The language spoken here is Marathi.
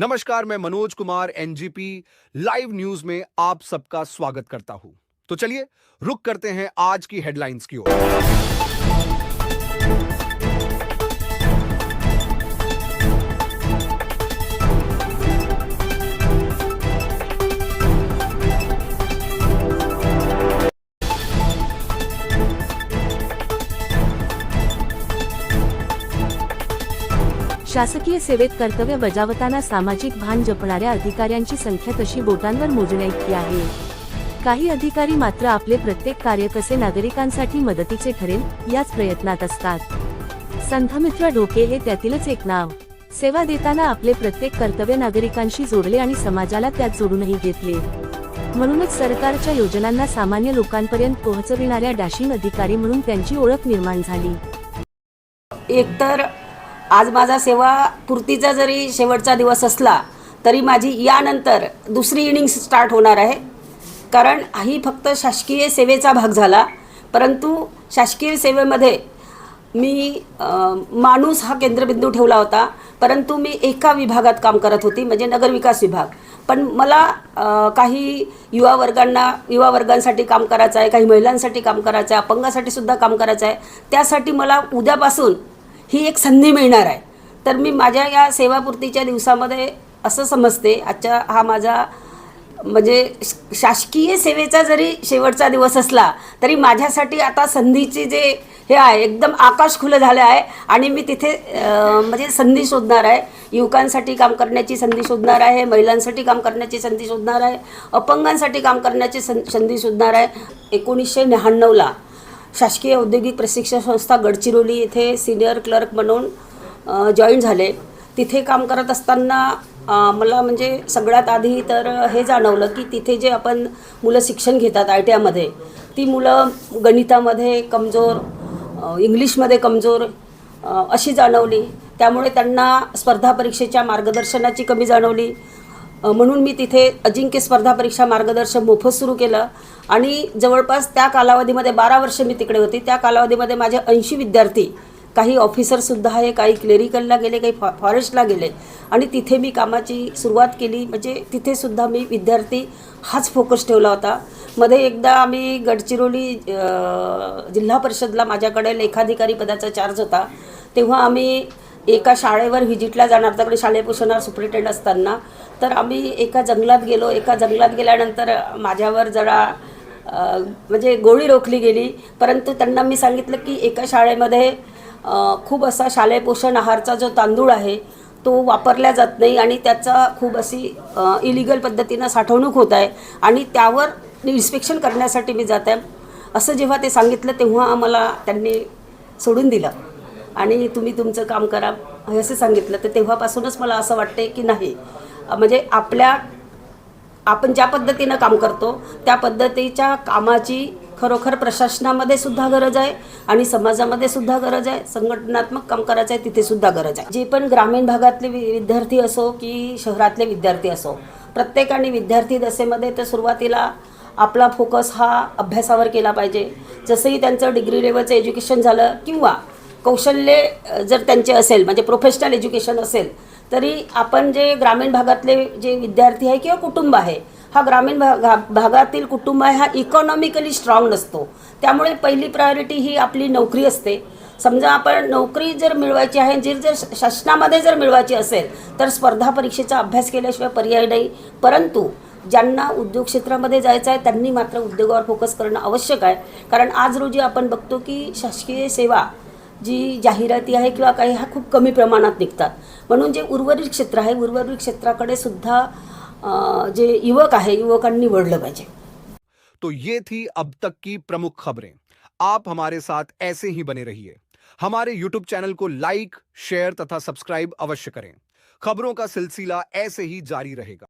नमस्कार मैं Manoj Kumar NGP live news में आप सबका स्वागत करता हूं। तो चलिए रुक करते हैं आज की हेडलाइंस की ओर। शासकीय सेवेत कर्तव्य बजावताना सामाजिक भान जपणाऱ्या अधिकाऱ्यांची संख्या तशी बोटांवर मोजण्याइतकी आहे. काही अधिकारी मात्र आपले प्रत्येक कार्य कसे नागरिकांसाठी मदतीचे ठरेल याच प्रयत्नात असतात. संथमित्र ढोके हे त्यातीलच एक नाव. सेवा देताना आपले प्रत्येक कर्तव्य नागरिकांशी जोडले आणि समाजाला त्यात जोडूनही घेतले. म्हणूनच सरकारच्या योजनांना सामान्य लोकांपर्यंत पोहोचविणाऱ्या डॅशिंग अधिकारी म्हणून त्यांची ओळख निर्माण झाली. एकतर आज माझा सेवा पूर्तीचा जरी शेवटचा दिवस असला तरी माझी यानंतर दुसरी इनिंग्स स्टार्ट होणार आहे. कारण ही फक्त शासकीय सेवेचा भाग झाला परंतु शासकीय सेवेमध्ये मी माणूस हा केंद्रबिंदू ठेवला होता परंतु मी एका विभागात काम करत होती म्हणजे नगरविकास विभाग. पण मला काही युवा वर्गांना युवा वर्गांसाठी काम करायचं आहे काही महिलांसाठी काम करायचं आहे अपंगासाठी सुद्धा काम करायचं आहे त्यासाठी मला उद्यापासून ही एक संधी मिळणार आहे. तर मी माझ्या या सेवापूर्तीच्या दिवसामध्ये असं समजते आजच्या हा माझा म्हणजे शासकीय सेवेचा जरी शेवटचा दिवस असला तरी माझ्यासाठी आता संधीची जे हे आहे एकदम आकाश खुलं झालं आहे आणि मी तिथे म्हणजे संधी शोधणार आहे. युवकांसाठी काम करण्याची संधी शोधणार आहे महिलांसाठी काम करण्याची संधी शोधणार आहे अपंगांसाठी काम करण्याची सं संधी शोधणार आहे. एकोणीसशे शहाण्णवला शासकीय औद्योगिक प्रशिक्षण संस्था गडचिरोली येथे सिनियर क्लर्क म्हणून जॉईन झाले. तिथे काम करत असताना मला म्हणजे सगळ्यात आधी तर हे जाणवलं की तिथे जे आपण मुलं शिक्षण घेतात आय टी आयमध्ये ती मुलं गणितामध्ये कमजोर इंग्लिशमध्ये कमजोर अशी जाणवली. त्यामुळे त्यांना स्पर्धा परीक्षेच्या मार्गदर्शनाची कमी जाणवली. म्हणून मी तिथे अजिंक्य स्पर्धा परीक्षा मार्गदर्शन मोफत सुरू केलं. आणि जवळपास त्या कालावधीमध्ये बारा वर्ष मी तिकडे होती त्या कालावधीमध्ये माझे ऐंशी विद्यार्थी काही ऑफिसरसुद्धा आहे काही क्लेरिकलला गेले काही फॉ फॉरेस्टला गेले. आणि तिथे मी कामाची सुरुवात केली. म्हणजे तिथेसुद्धा मी विद्यार्थी हाच फोकस ठेवला होता. मध्ये एकदा आम्ही गडचिरोली जिल्हा परिषदला माझ्याकडे लेखाधिकारी पदाचा चार्ज होता. तेव्हा आम्ही एका शाळेवर व्हिजिटला जाणार त्याकडे शालेय पोषणार सुप्रिटेंड असताना. तर आम्ही एका जंगलात गेलो. एका जंगलात गेल्यानंतर माझ्यावर जरा म्हणजे गोळी रोखली गेली. परंतु त्यांना मी सांगितलं की एका शाळेमध्ये खूप असा शालेय पोषण आहारचा जो तांदूळ आहे तो वापरला जात नाही आणि त्याचा खूप अशी इलिगल पद्धतीनं साठवणूक होत आहे आणि त्यावर इन्स्पेक्शन करण्यासाठी मी जात आहे. असं जेव्हा ते सांगितलं तेव्हा आम्हाला त्यांनी सोडून दिलं. आणि तुम्ही तुमचं काम करा हे असं सांगितलं. तर तेव्हापासूनच मला असं वाटते की नाही. म्हणजे आपल्या आपण ज्या पद्धतीनं काम करतो त्या पद्धतीच्या कामाची खरोखर प्रशासनामध्ये सुद्धा गरज आहे आणि समाजामध्ये सुद्धा गरज आहे. संघटनात्मक काम करायचं आहे तिथे सुद्धा गरज आहे. जे पण ग्रामीण भागातले वि- विद्यार्थी असो की शहरातले विद्यार्थी असो प्रत्येकाने विद्यार्थी दशेमध्ये तर सुरुवातीला आपला फोकस हा अभ्यासावर केला पाहिजे. जसंही त्यांचं डिग्री लेवलचं एज्युकेशन झालं किंवा कौशल्य जर त्यांचे असेल म्हणजे प्रोफेशनल एज्युकेशन असेल तरी आपण जे ग्रामीण भागातले जे विद्यार्थी आहे किंवा कुटुंब आहे हा ग्रामीण भागा भागातील कुटुंब आहे हा इकॉनॉमिकली स्ट्रॉंग नसतो. त्यामुळे पहिली प्रायोरिटी ही आपली नोकरी असते. समजा आपण नोकरी जर मिळवायची आहे जी जर श- शासनामध्ये जर मिळवायची असेल तर स्पर्धा परीक्षेचा अभ्यास केल्याशिवाय पर्याय नाही. परंतु ज्यांना उद्योग क्षेत्रामध्ये जायचं आहे त्यांनी मात्र उद्योगावर फोकस करणं आवश्यक आहे. कारण आज रोजी आपण बघतो की शासकीय सेवा जी जाहिराती आहे किंवा काही ह्या खूप कमी प्रमाणात निघतात. म्हणून जे उर्वरित क्षेत्र आहे उर्वरित क्षेत्राकडे सुद्धा अं, जे युवक आहे युवकांनी वळलं पाहिजे. तो ये थी अब तक की प्रमुख खबरें। आप हमारे साथ ऐसे ही बने रहिए। हमारे यूट्यूब चैनल को लाइक शेयर तथा सब्सक्राइब अवश्य करें। खबरों का सिलसिला ऐसे ही जारी रहेगा।